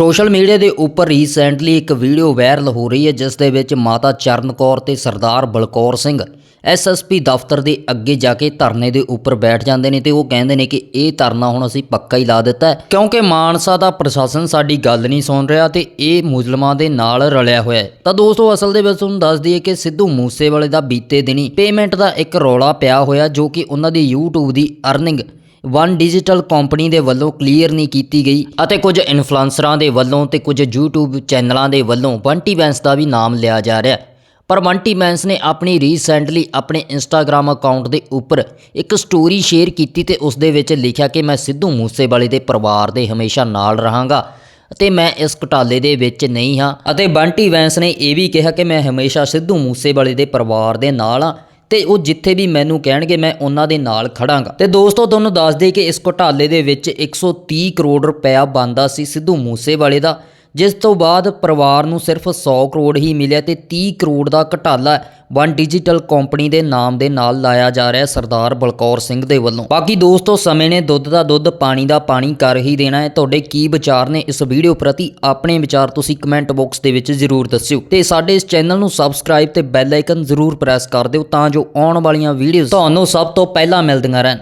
Social media ਦੇ ਉੱਪਰ recently ਇੱਕ ਵੀਡੀਓ ਵਾਇਰਲ ਹੋ ਰਹੀ ਹੈ ਜਿਸ ਦੇ ਵਿੱਚ ਮਾਤਾ ਚਰਨ ਕੌਰ ਤੇ ਸਰਦਾਰ ਬਲਕੌਰ ਸਿੰਘ ਐਸਐਸਪੀ ਦਫ਼ਤਰ ਦੇ ਅੱਗੇ ਜਾ ਕੇ ਧਰਨੇ ਦੇ ਉੱਪਰ ਬੈਠ ਜਾਂਦੇ ਨੇ ਤੇ ਉਹ ਕਹਿੰਦੇ ਨੇ ਕਿ ਇਹ ਧਰਨਾ ਹੁਣ ਅਸੀਂ ਪੱਕਾ ਹੀ ਲਾ ਦਿੱਤਾ ਕਿਉਂਕਿ ਮਾਨਸਾ ਦਾ ਪ੍ਰਸ਼ਾਸਨ ਸਾਡੀ ਗੱਲ ਨਹੀਂ ਸੁਣ ਰਿਹਾ ਤੇ ਇਹ ਮੁਸਲਮਾਨ ਦੇ ਨਾਲ ਰਲਿਆ ਹੋਇਆ ਹੈ। ਤਾਂ ਦੋਸਤੋ, ਅਸਲ ਦੇ ਵਿੱਚ ਤੁਹਾਨੂੰ ਦੱਸ ਦਈਏ ਕਿ ਸਿੱਧੂ ਮੂਸੇਵਾਲੇ ਦਾ ਬੀਤੇ ਦਿਨੀ ਪੇਮੈਂਟ ਦਾ ਇੱਕ ਰੌਲਾ ਪਿਆ ਹੋਇਆ, ਜੋ ਕਿ ਉਹਨਾਂ ਦੀ YouTube ਦੀ ਅਰਨਿੰਗ ਵਨ ਡਿਜੀਟਲ ਕੰਪਨੀ ਦੇ ਵੱਲੋਂ ਕਲੀਅਰ ਨਹੀਂ ਕੀਤੀ ਗਈ ਅਤੇ ਕੁਝ ਇਨਫਲੂਐਂਸਰਾਂ ਦੇ ਵੱਲੋਂ ਤੇ ਕੁਝ YouTube ਚੈਨਲਾਂ ਦੇ ਵੱਲੋਂ ਬੰਟੀ ਬੈਂਸ ਦਾ ਵੀ ਨਾਮ ਲਿਆ ਜਾ ਰਿਹਾ ਪਰ ਬੰਟੀ ਬੈਂਸ ਨੇ ਆਪਣੀ ਰੀਸੈਂਟਲੀ ਆਪਣੇ ਇੰਸਟਾਗ੍ਰam ਅਕਾਊਂਟ ਦੇ ਉੱਪਰ ਇੱਕ ਸਟੋਰੀ ਸ਼ੇਅਰ ਕੀਤੀ ਤੇ ਉਸ ਦੇ ਵਿੱਚ ਲਿਖਿਆ ਕਿ ਮੈਂ ਸਿੱਧੂ ਮੂਸੇਵਾਲੇ ਦੇ ਪਰਿਵਾਰ ਦੇ ਹਮੇਸ਼ਾ ਨਾਲ ਰਹਾਂਗਾ ਅਤੇ ਮੈਂ ਇਸ ਘੁਟਾਲੇ ਦੇ ਵਿੱਚ ਨਹੀਂ ਹਾਂ। ਅਤੇ ਬੰਟੀ ਵੈਂਸ ਨੇ ਇਹ ਵੀ ਕਿਹਾ ਕਿ ਮੈਂ ਹਮੇਸ਼ਾ ਸਿੱਧੂ ਮੂਸੇਵਾਲੇ ਦੇ ਪਰਿਵਾਰ ਦੇ ਨਾਲ ਹਾਂ। ਤੇ ਉਹ ਜਿੱਥੇ ਵੀ ਮੈਨੂੰ ਕਹਿਣਗੇ ਮੈਂ ਉਹਨਾਂ ਦੇ ਨਾਲ ਖੜਾਂਗਾ। ਤੇ ਦੋਸਤੋ, ਤੁਹਾਨੂੰ ਦੱਸ ਦੇ ਕਿ ਇਸ ਘੁਟਾਲੇ ਦੇ ਵਿੱਚ 130 ਕਰੋੜ ਰੁਪਇਆ ਬੰਦਾ ਸੀ ਸਿੱਧੂ ਮੂਸੇਵਾਲੇ ਦਾ। ਜਿਸ ਤੋਂ ਬਾਅਦ ਪਰਿਵਾਰ ਨੂੰ ਸਿਰਫ 100 ਕਰੋੜ ਹੀ ਮਿਲਿਆ ਤੇ 30 ਕਰੋੜ ਦਾ ਘਟਾਲਾ ਵਨ ਡਿਜੀਟਲ ਕੰਪਨੀ ਦੇ ਨਾਮ ਦੇ ਨਾਲ ਲਾਇਆ ਜਾ ਰਿਹਾ ਸਰਦਾਰ ਬਲਕੌਰ ਸਿੰਘ ਦੇ ਵੱਲੋਂ। ਬਾਕੀ ਦੋਸਤੋ, ਸਮੇਂ ਨੇ ਦੁੱਧ ਦਾ ਦੁੱਧ, ਪਾਣੀ ਦਾ ਪਾਣੀ ਕਰ ਹੀ ਦੇਣਾ ਹੈ। ਤੁਹਾਡੇ ਕੀ ਵਿਚਾਰ ਨੇ ਇਸ ਵੀਡੀਓ ਪ੍ਰਤੀ? ਆਪਣੇ ਵਿਚਾਰ ਤੁਸੀਂ ਕਮੈਂਟ ਬਾਕਸ ਦੇ ਵਿੱਚ ਜ਼ਰੂਰ ਦੱਸਿਓ। ਤੇ ਸਾਡੇ ਇਸ ਚੈਨਲ ਨੂੰ ਸਬਸਕ੍ਰਾਈਬ ਤੇ ਬੈਲ ਆਈਕਨ ਜ਼ਰੂਰ ਪ੍ਰੈਸ ਕਰ ਦਿਓ ਤਾਂ ਜੋ ਆਉਣ ਵਾਲੀਆਂ ਵੀਡੀਓਜ਼ ਤੁਹਾਨੂੰ ਸਭ ਤੋਂ ਪਹਿਲਾਂ ਮਿਲਦੀਆਂ ਰਹਿਣ।